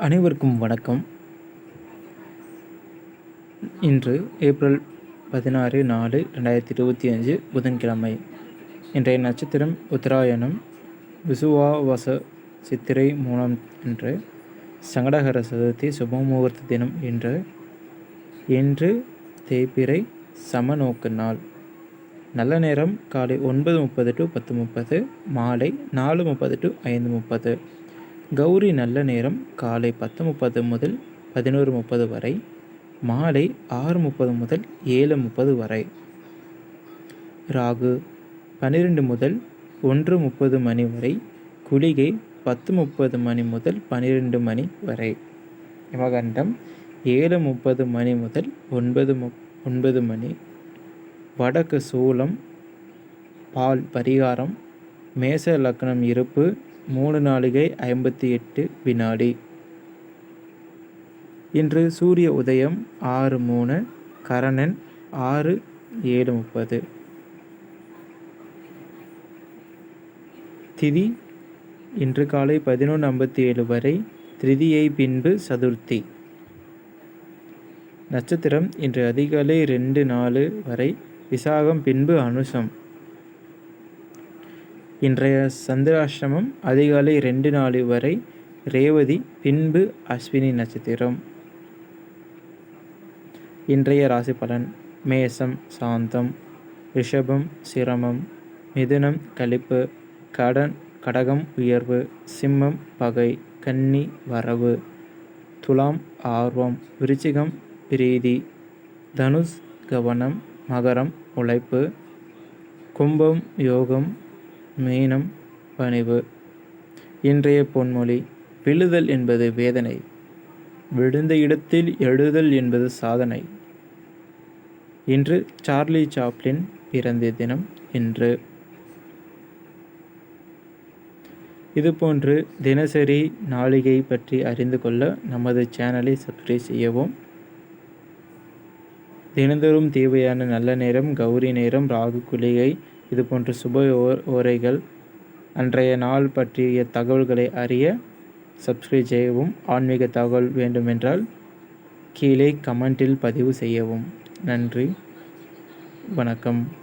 அனைவருக்கும் வணக்கம். இன்று ஏப்ரல் பதினாறு நாலு ரெண்டாயிரத்தி இருபத்தி அஞ்சு புதன்கிழமை. இன்றைய நட்சத்திரம் உத்தராயணம். விசுவாவச சித்திரை மூலம் என்று சங்கடகர சதுர்த்தி சுபமுகூர்த்த தினம் என்று இன்று தேய்பிறை சமநோக்கு நாள். நல்ல நேரம் காலை ஒன்பது முப்பது டு பத்து முப்பது மாலை நாலு முப்பது டு ஐந்து முப்பது. கௌரி நல்ல நேரம் காலை பத்து முப்பது முதல் பதினோரு முப்பது வரை மாலை ஆறு முப்பது முதல் ஏழு முப்பது வரை. ராகு பன்னிரெண்டு முதல் ஒன்று முப்பது மணி வரை குளிகை பத்து முப்பது மணி முதல் பன்னிரெண்டு மணி வரை. யமகண்டம் ஏழு முப்பது மணி முதல் ஒன்பது மு ஒன்பது மணி. வடக்கு சூலம் பால் பரிகாரம் மேச லக்னம் இருப்பு மூணு நாளிகை ஐம்பத்தி எட்டு வினாடி. இன்று சூரிய உதயம் ஆறு மூணு கரணன் ஆறு ஏழு முப்பது. திதி இன்று காலை பதினொன்று ஐம்பத்தி ஏழு வரை திருதியை பின்பு சதுர்த்தி. நட்சத்திரம் இன்று அதிகாலை ரெண்டு நாலு வரை விசாகம் பின்பு அனுஷம். இன்றைய சந்திராசிரமம் அதிகாலை ரெண்டு நாலு வரை ரேவதி பின்பு அஸ்வினி நட்சத்திரம். இன்றைய ராசி பலன் மேசம் சாந்தம் ரிஷபம் சிரமம் மிதுனம் கழிப்பு கடன் கடகம் உயர்வு சிம்மம் பகை கன்னி வரவு துலாம் ஆர்வம் விருச்சிகம் பிரீதி தனுஷ் கவனம் மகரம் உழைப்பு கும்பம் யோகம் மீனம் பணிவு. இன்றைய பொன்மொழி விழுதல் என்பது வேதனை. விழுந்த இடத்தில் எழுதல் என்பது சாதனை. இன்று சார்லி சாப்ளின் பிறந்த தினம் இன்று. இதுபோன்று தினசரி நாளிகை பற்றி அறிந்து கொள்ள நமது சேனலை சப்ஸ்கிரைப் செய்யவும். தினந்தோறும் தேவையான நல்ல நேரம் கௌரி நேரம் ராகு குளிகை இது போன்ற சுப உரைகள் அன்றைய நாள் பற்றிய தகவல்களை அறிய சப்ஸ்கிரைப் செய்யவும் ஆன்மீக தகவல் வேண்டுமென்றால் கீழே கமெண்டில் பதிவு செய்யவும். நன்றி. வணக்கம்.